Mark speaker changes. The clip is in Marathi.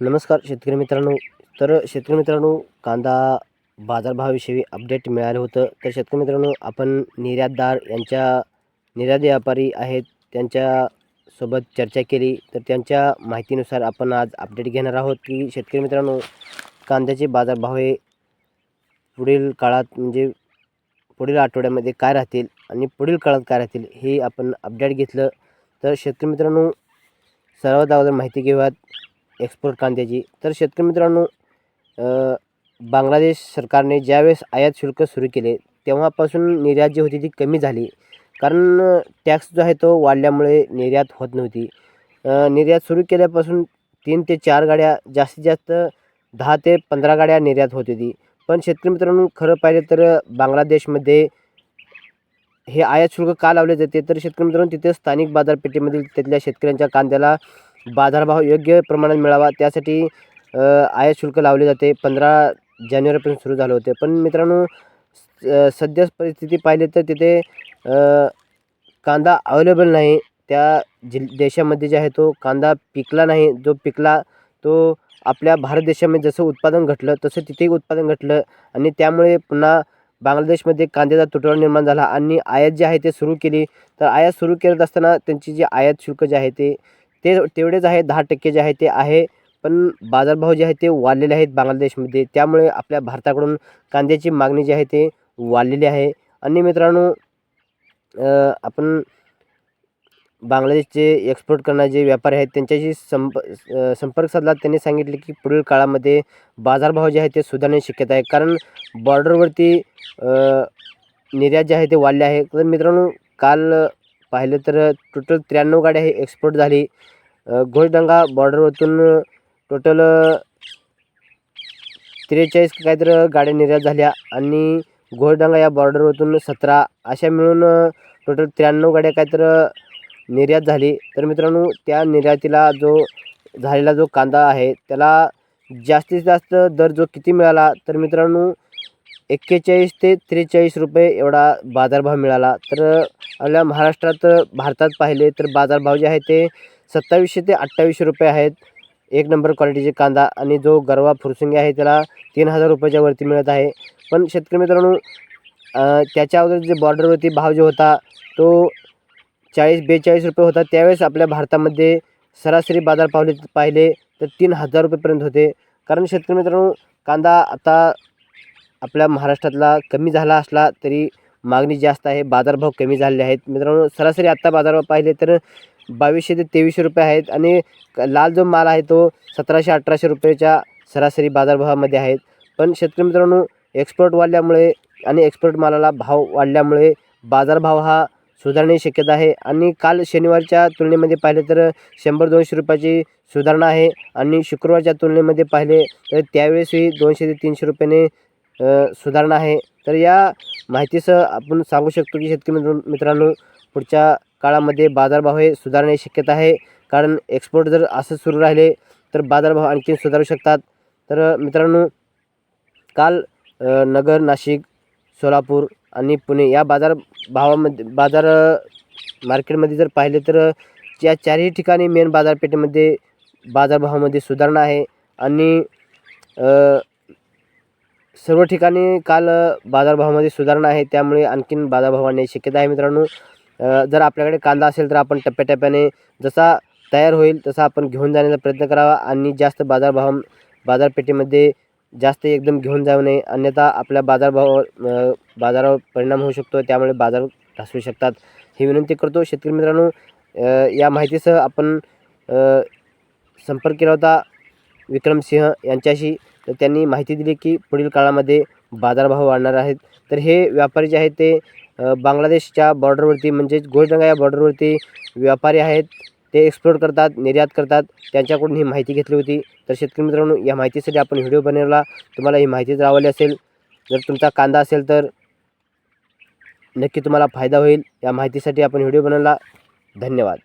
Speaker 1: नमस्कार शेतकरी मित्रांनो. तर शेतकरी मित्रांनो कांदा बाजारभावाविषयी अपडेट मिळालं होतं. तर शेतकरी मित्रांनो आपण निर्यातदार यांच्या निर्यात व्यापारी आहेत त्यांच्यासोबत चर्चा केली. तर त्यांच्या माहितीनुसार आपण आज अपडेट घेणार आहोत की शेतकरी मित्रांनो कांद्याचे बाजारभाव हे पुढील काळात म्हणजे पुढील आठवड्यामध्ये काय राहतील आणि पुढील काळात काय राहतील हे आपण अपडेट घेतलं. तर शेतकरी मित्रांनो सर्वात अगोदर माहिती घेऊयात. एक्सपोर्ट कांद्याची. तर शेतकरी मित्रांनो बांगलादेश सरकारने ज्यावेळेस आयात शुल्क सुरू केले तेव्हापासून निर्यात जी होती ती कमी झाली. कारण टॅक्स जो आहे तो वाढल्यामुळे निर्यात होत नव्हती. निर्यात सुरू केल्यापासून तीन ते चार गाड्या जास्तीत जास्त दहा ते पंधरा गाड्या निर्यात होत होती. पण शेतकरी मित्रांनो खरं पाहिलं तर बांगलादेशमध्ये हे आयात शुल्क का लावले जाते? तर शेतकरी मित्रांनो तिथे स्थानिक बाजारपेठेमधील तिथल्या शेतकऱ्यांच्या कांद्याला बाजारभाव योग्य प्रमाणात मिळावा त्यासाठी आयात शुल्क लावले जाते. पंधरा जानेवारीपासून सुरू झालं होते. पण मित्रांनो स- सध्या परिस्थिती पाहिली तर तिथे कांदा अवेलेबल नाही. त्या जिल देशामध्ये जे आहे तो कांदा पिकला नाही. जो पिकला तो आपल्या भारत देशामध्ये जसं उत्पादन घटलं तसं तिथेही उत्पादन घटलं. आणि त्यामुळे पुन्हा बांगलादेशमध्ये कांद्याचा तुटवडा निर्माण झाला. आणि आयात जे आहे ते सुरू केली. तर आयात सुरू करत असताना त्यांची जी आयात शुल्क जे आहे ते ते तेवढेच आहे दहा टक्के जे आहे ते आहे. पण बाजारभाव जे आहे ते वाढलेले आहेत बांगलादेशमध्ये. त्यामुळे आपल्या भारताकडून कांद्याची मागणी जी आहे ते वाढलेली आहे. आणि मित्रांनो आपण बांगलादेशचे एक्सपोर्ट करणारे जे व्यापारी आहेत त्यांच्याशी संप संपर्क साधला. त्यांनी सांगितले की पुढील काळामध्ये बाजारभाव जे आहे ते सुधारण्याची शक्यता आहे. कारण बॉर्डरवरती निर्यात जे आहे ते वाढले आहे. तर मित्रांनो काल पाहिलं तर टोटल त्र्याण्णव गाड्या हे एक्सपोर्ट झाली. घोषडंगा बॉर्डरवरतून टोटल त्रेचाळीस काहीतरी गाड्या निर्यात झाल्या आणि घोषडंगा या बॉर्डरवरतून सतरा. अशा मिळून टोटल त्र्याण्णव गाड्या काहीतरी निर्यात झाली. तर मित्रांनो त्या निर्यातीला जो झालेला जो कांदा आहे त्याला जास्तीत जास्त दर जो किती मिळाला तर मित्रांनो एक्केचाळीस ते त्रेचाळीस रुपये एवढा बाजारभाव मिळाला. तर आपल्या महाराष्ट्रात भारतात पाहिले तर बाजारभाव जे आहे ते सत्तावीसशे ते अठ्ठावीसशे रुपये आहेत. एक नंबर क्वालिटीचे कांदा आणि जो गरवा फुरसुंगी आहे त्याला तीन हजार रुपयाच्या वरती मिळत आहे. पण शेतकरी मित्रांनो त्याच्या अगोदर जे बॉर्डरवरती भाव जो होता तो चाळीस बेचाळीस रुपये होता. त्यावेळेस आपल्या भारतामध्ये सरासरी बाजार पावले पाहिले तर तीन हजार रुपयेपर्यंत होते. कारण शेतकरी मित्रांनो कांदा आता आपल्या महाराष्ट्रातला कमी झाला असला तरी मागणी जास्त आहे बाजारभाव कमी झालेले आहेत. मित्रांनो सरासरी आत्ता बाजारभाव पाहिले तर बावीसशे ते तेवीसशे रुपये आहेत आणि क- लाल जो माल आहे तो सतराशे अठराशे रुपयाच्या सरासरी बाजारभावामध्ये आहेत. पण शेतकरी मित्रांनो एक्सपोर्ट वाढल्यामुळे आणि एक्सपोर्ट मालाला भाव वाढल्यामुळे बाजारभाव हा सुधारण्याची शक्यता आहे आणि काल शनिवारच्या तुलनेमध्ये पाहिले तर शंभर दोनशे रुपयाची सुधारणा आहे आणि शुक्रवारच्या तुलनेमध्ये पाहिले तर त्यावेळेसही दोनशे ते तीनशे रुपयाने सुधारणा आहे. तर या माहितीसह आपण सांगू शकतो की शेतकरी मित्र मित्रांनो पुढच्या काळामध्ये बाजारभाव हे सुधारण्याची शक्यता आहे. कारण एक्सपोर्ट जर असं सुरू राहिले तर बाजारभाव आणखी सुधारू शकतात. तर मित्रांनो काल नगर नाशिक सोलापूर आणि पुणे या बाजार भावामध्ये बाजार मार्केटमध्ये जर पाहिले तर या चारही ठिकाणी मेन बाजारपेठेमध्ये बाजारभावामध्ये सुधारणा आहे. आणि सर्व ठिकाणी काल बाजारभावामध्ये सुधारणा आहे त्यामुळे आणखीन बाजारभाव वाढण्याची शक्यता आहे मित्रांनो. जर आपल्याकडे कांदा असेल तर आपण टप्प्याटप्प्याने जसा तयार होईल तसा आपण घेऊन जाण्याचा प्रयत्न करावा आणि जास्त बाजारभाव बाजारपेठेमध्ये जास्त एकदम घेऊन जाऊ नये. अन्यथा आपल्या बाजारभाव बाजारावर परिणाम होऊ शकतो त्यामुळे बाजार ढासळू शकतात. ही विनंती करतो शेतकरी मित्रांनो. या माहितीसह आपण संपर्क केला होता. विक्रमसिंह यांच्याशी तर त्यांनी माहिती दिली की पुढील काळामध्ये बाजारभाव वाढणार आहेत. तर हे व्यापारी जे आहेत ते बांगलादेशच्या बॉर्डरवरती म्हणजेच गोलडंगा या बॉर्डरवरती व्यापारी आहेत. ते एक्सप्लोर करतात निर्यात करतात. त्यांच्याकडून ही माहिती घेतली होती. तर शेतकरी मित्रांनो या माहितीसाठी आपण व्हिडिओ बनवला. तुम्हाला ही माहिती जर आवडली असेल. जर तुमचा कांदा असेल तर नक्की तुम्हाला फायदा होईल. या माहितीसाठी आपण व्हिडिओ बनवला. धन्यवाद.